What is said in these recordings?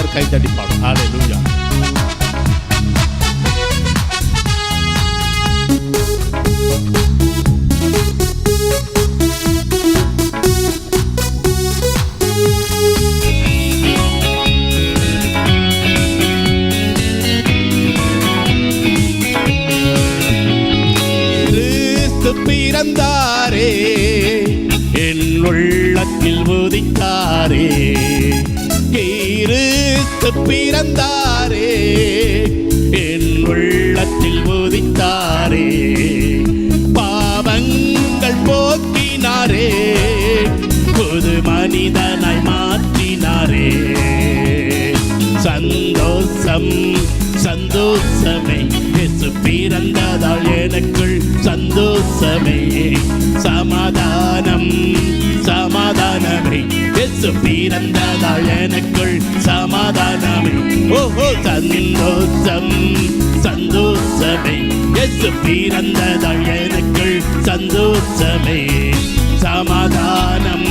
எல்லாரும் கை தட்டி பாடும் கிறிஸ்து பிறந்தாரே. என் உள்ளத்தில் உதித்தாரே. பாவங்கள் போக்கினாரே. புது மனிதனாய் மாற்றினாரே. சந்தோஷம் சந்தோஷமே. இயேசு பிறந்ததால் எனக்குள் சந்தோஷமே. சமாதானம் சமாதானமே. இயேசு பிறந்ததால் எனக்குள் சமாதானமே. ஓஹோ சந்தோஷம் சந்தோஷமே. இயேசு பிறந்ததால் எனக்குள் சந்தோஷமே. சமாதானம்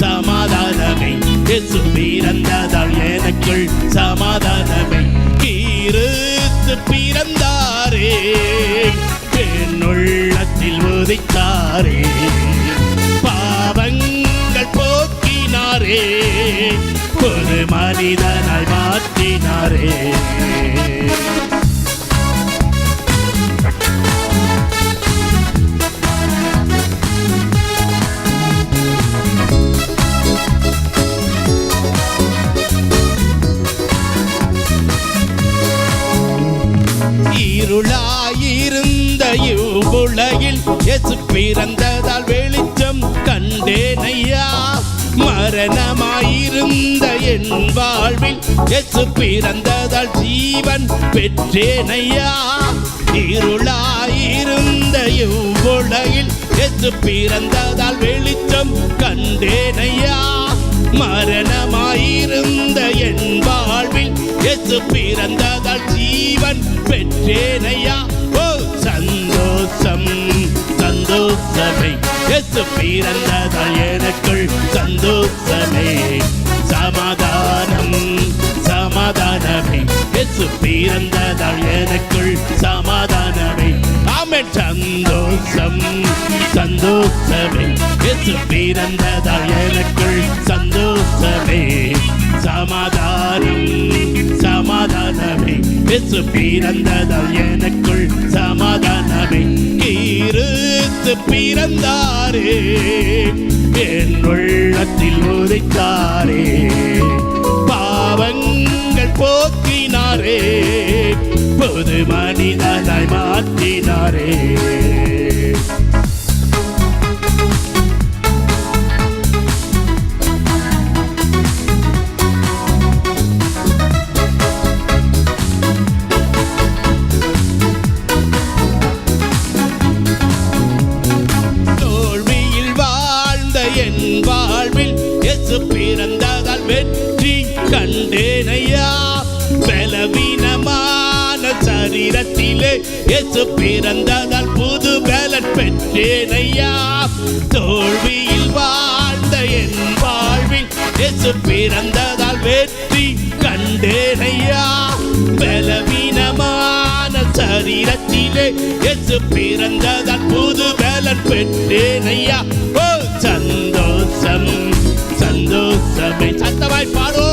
சமாதானமே. இயேசு பிறந்ததால் எனக்குள் சமாதானமே. கிறிஸ்து பிறந்தாரே என்னுள்ளத்தில் உதைத்தாரே. மனிதனாய் மாற்றினாரே இருளாயிருந்த இவ்வுலகில் எசு பிறந்ததால் வெளிச்சம் கண்டேனையா. மரணமாயிருந்த என் வாழ்வில் எசு பிறந்ததால் ஜீவன் பெற்றேனையா? இருளாயிருந்த இவ்வுலகில் எசு பிறந்ததால் வெளிச்சம் கண்டேனையா? மரணமாயிருந்த என் வாழ்வில் எசு பிறந்ததால் ஜீவன் பெற்றேனையா? ஓ சந்தோஷம் சந்தோஷமை. எசு பிறந்ததால் எனக்குள் சந்தோஷம் சந்தோஷமே. இயேசு பிறந்ததால் எனக்குள் சந்தோஷமே. சமாதானம் சமாதானமே. இயேசு பிறந்ததால் எனக்குள் சமாதானமே. கிறிஸ்து பிறந்தாரே என் உள்ளத்தில் உதைத்தாரே. பாவங்கள் போக்கினாரே புது மனிதனாய் மாற்றினாரே. இயேசு பிறந்ததால் புது பேலட் பெற்றேன் ஐயா தோல்வியில் வாழ்ந்த என் வாழ்வில் இயேசு பிறந்ததால் வெற்றி கண்டேன் ஐயா பலவீனமான சரீரத்திலே இயேசு பிறந்ததால் புது பேலட் பெற்றேன் ஐயா ஓ சந்தோஷம் சந்தோஷமே. சத்தமாய் பாடோ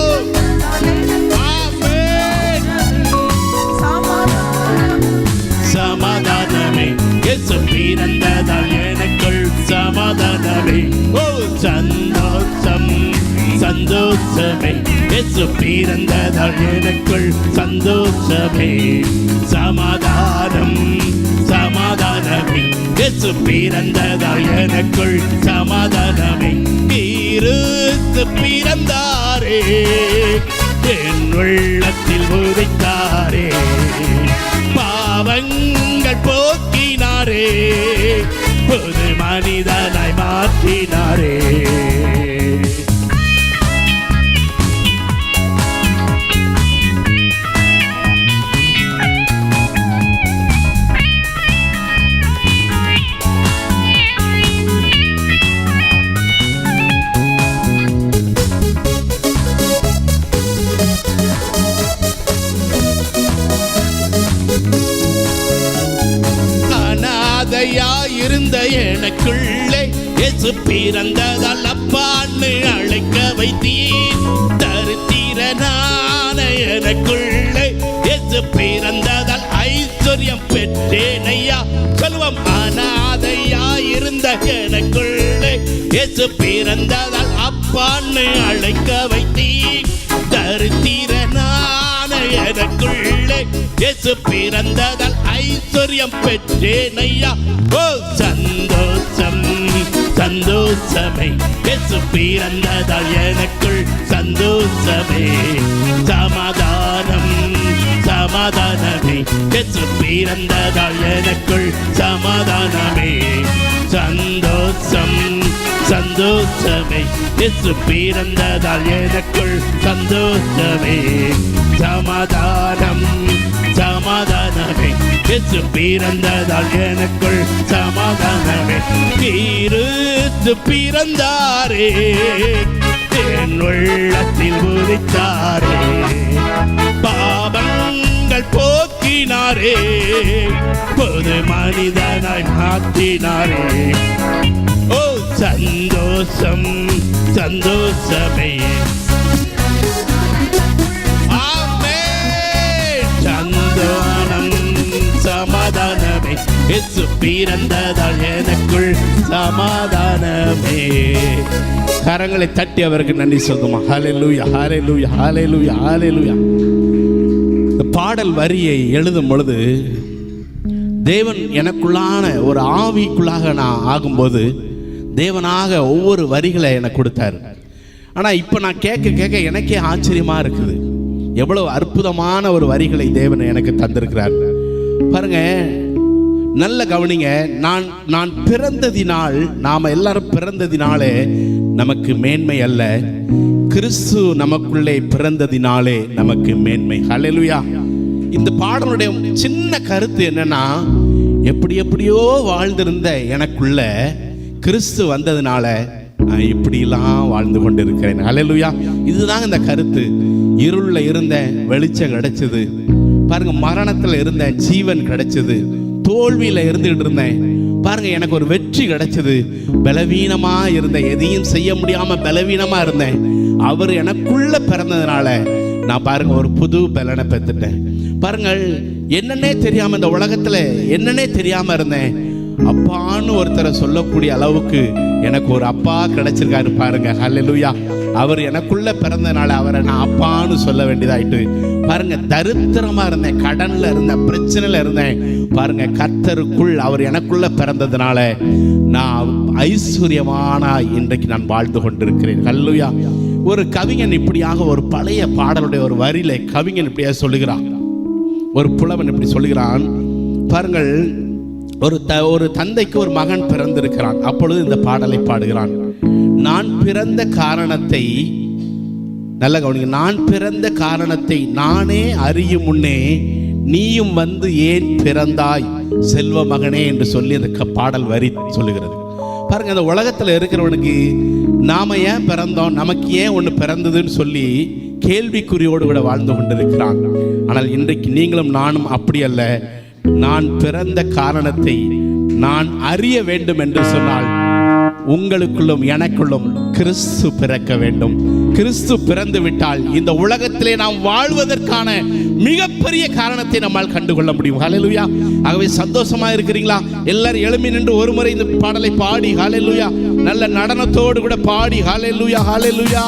சந்தோஷமே. இயேசு பிறந்ததால் எனக்குள் சந்தோஷமே. சமாதானம் சமாதானமே. இயேசு பிறந்ததால் எனக்குள் சமாதானமே. கிறிஸ்து பிறந்தாரே என் உள்ளத்தில் உதைத்தாரே. பாவங்கள் போக்கினாரே புது மனிதனாய் மாற்றினாரே. எனக்குள்ளே இயேசு பிறந்ததால் அப்பான்னு அழைக்க வைத்தீர். தருத்திரனான எனக்குள்ளே இயேசு பிறந்ததால் ஐஸ்வர்யம் பெற்றேன் ஐயா செல்வம் அனாதையா இருந்த எனக்குள்ளே இயேசு பிறந்ததால் அப்பான்னு அழைக்க வைத்தீர். தருத்திரனான எனக்குள்ளே இயேசு பிறந்ததால் ஐஸ்வர்யம் பெற்றேன் ஐயா ஓ சந்தோஷம் சந்தோஷமே. இயேசு பிறந்ததால் எனக்குள் சந்தோஷமே. சமாதானம் சமாதானமே. இயேசு பிறந்ததால் எனக்குள் சமாதானமே. சந்தோஷம் சந்தோஷமே. இயேசு பிறந்ததால் எனக்குள் சந்தோஷமே. சமாதானம் இயேசு பிறந்ததால் எனக்குள் சமாதானமே. தீருத்து பிறந்தாரே என் உள்ளத்தில் உதித்தாரே. பாவங்கள் போக்கினாரே பொது மனிதனாய் மாற்றினாரே. ஓ சந்தோஷம் சந்தோஷமே. இயேசு பிறந்ததால் எனக்குள் சமாதானமே. கரங்களை தட்டி அவருக்கு நன்றி சொல்லுமா. ஹalleluya ஹalleluya ஹalleluya ஹalleluya இந்த பாடல் வரியை எழுதும் பொழுது தேவன் எனக்குள்ளான ஒரு ஆவிக்குள்ளாக நான் ஆகும்போது தேவனாக ஒவ்வொரு வரிகளை எனக்கு கொடுத்தாரு. ஆனால் இப்போ நான் கேட்க கேட்க எனக்கே ஆச்சரியமாக இருக்குது. எவ்வளவு அற்புதமான ஒரு வரிகளை தேவன் எனக்கு தந்திருக்கிறார். பாருங்க நல்ல கவனிங்க நான் நான் பிறந்ததினால் நாம் எல்லாரும் பிறந்ததினாலே நமக்கு மேன்மை அல்ல. கிறிஸ்து நமக்குள்ளே பிறந்ததினாலே நமக்கு மேன்மை. ஹலெலுயா இந்த பாடலுடைய சின்ன கருத்து என்னன்னா எப்படி எப்படியோ வாழ்ந்திருந்த எனக்குள்ள கிறிஸ்து வந்ததுனால நான் இப்படிலாம் வாழ்ந்து கொண்டிருக்கிறேன். ஹalleluya இதுதான் இந்த கருத்து. இருள்ல இருந்த வெளிச்சம் கிடைச்சது. பாருங்க மரணத்துல இருந்த ஜீவன் கிடைச்சது. தோல்வியில் இருந்துகிட்டு இருந்தேன். பாருங்க எனக்கு ஒரு வெற்றி கிடைச்சது. பலவீனமா இருந்தேன். எதையும் செய்ய முடியாம பலவீனமா இருந்தேன். அவர் எனக்குள்ள பிறந்ததுனால நான் பாருங்க ஒரு புது பலனை பெற்றுட்டேன். பாருங்கள் என்னன்னே தெரியாம இந்த உலகத்துல என்னன்னே தெரியாம இருந்தேன். அப்பான்னு ஒருத்தரை சொல்லக்கூடிய அளவுக்கு எனக்கு ஒரு அப்பா கிடைச்சிருக்காரு பாருங்க. ஹalleluya. அவர் எனக்குள்ள பிறந்தனால அவரை நான் அப்பான்னு சொல்ல வேண்டியதாயிட்டு. பாருங்க தரித்திரமா இருந்தேன் கடன்ல இருந்தேன் பிரச்சனையில இருந்தேன். பாருங்க கர்த்தருக்குள் அவர் எனக்குள்ள பிறந்ததுனால நான் ஐஸ்வர்யமானா இன்றைக்கு நான் வாழ்ந்து கொண்டிருக்கிறேன். கல்லுயா ஒரு கவிஞன் இப்படியாக ஒரு பழைய பாடலுடைய ஒரு வரியில கவிஞன் இப்படியாக சொல்லுகிறான். ஒரு புலவன் இப்படி சொல்லுகிறான். பாருங்கள் ஒரு த ஒரு தந்தைக்கு ஒரு மகன் பிறந்திருக்கிறான். அப்பொழுது இந்த பாடலை பாடுகிறான். நான் பிறந்த காரணத்தை நல்ல கவனிங்க நான் பிறந்த காரணத்தை நானே அறியும் முன்னே நீயும் வந்து ஏன் பிறந்தாய்? செல்வ மகனே என்று சொல்லி அந்த க- பாடல் வரி சொல்லுகிறது. பாருங்க அந்த உலகத்தில் இருக்கிறவனுக்கு நாம ஏன் பிறந்தோம்? நமக்கு ஏன் ஒன்று பிறந்ததுன்னு சொல்லி கேள்விக்குறியோடு கூட வாழ்ந்து கொண்டிருக்கிறான். ஆனால் இன்றைக்கு நீங்களும் நானும் அப்படி அல்ல. நான் பிறந்த காரணத்தை நான் அறிய வேண்டும் என்று சொன்னால் உங்களுக்குள்ளும் எனக்குள்ளும் கிறிஸ்து பிறக்க வேண்டும். கிறிஸ்து பிறந்து விட்டால் இந்த உலகத்திலே நாம் வாழ்வதற்கான மிகப்பெரிய காரணத்தை நம்மால் கண்டுகொள்ள முடியும். ஹலலுயா ஆகவே சந்தோஷமா இருக்கிறீங்களா? எல்லாரும் எழுமி நின்று ஒரு முறை இந்த பாடலை பாடி ஹலலுயா நல்ல நடனத்தோடு கூட பாடி ஹalleluya ஹalleluya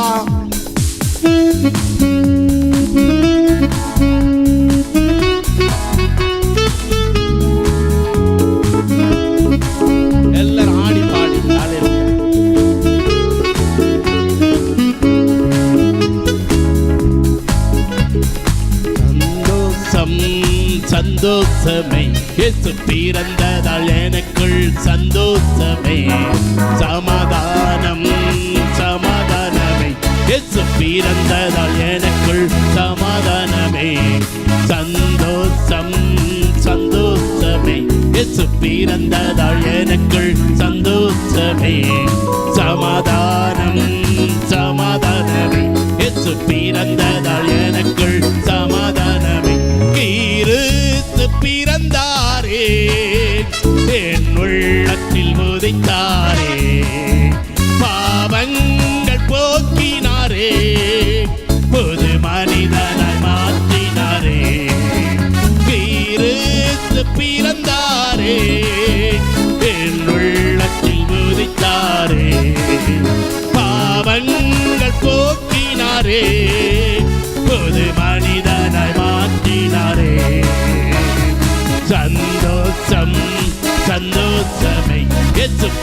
சந்தோஷமே. இயேசு பிறந்ததால் எனக்குள் சந்தோஷமே. சமாதானம் சமாதானமே. இயேசு பிறந்ததால் எனக்குள் சமாதானமே. சந்தோஷம் சந்தோஷமே. இயேசு பிறந்ததால் எனக்குள் சந்தோஷமே.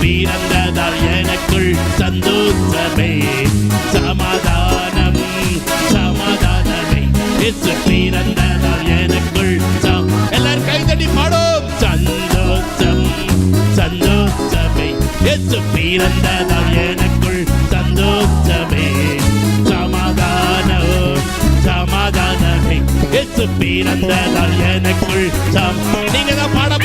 பிறந்ததால் எனக்குள் சந்தோஷமே சமாதானம் சமாதானமே. எசு பிறந்ததால் எனக்குள் சம்- எல்லாரும் கைதடி பாடும். சந்தோஷம் சந்தோஷமே. எசு பிறந்ததால் எனக்குள் சந்தோஷமே. சமாதானம் சமாதானமே. எசு பிறந்ததால் எனக்குள் சம் நீங்க தான் பாட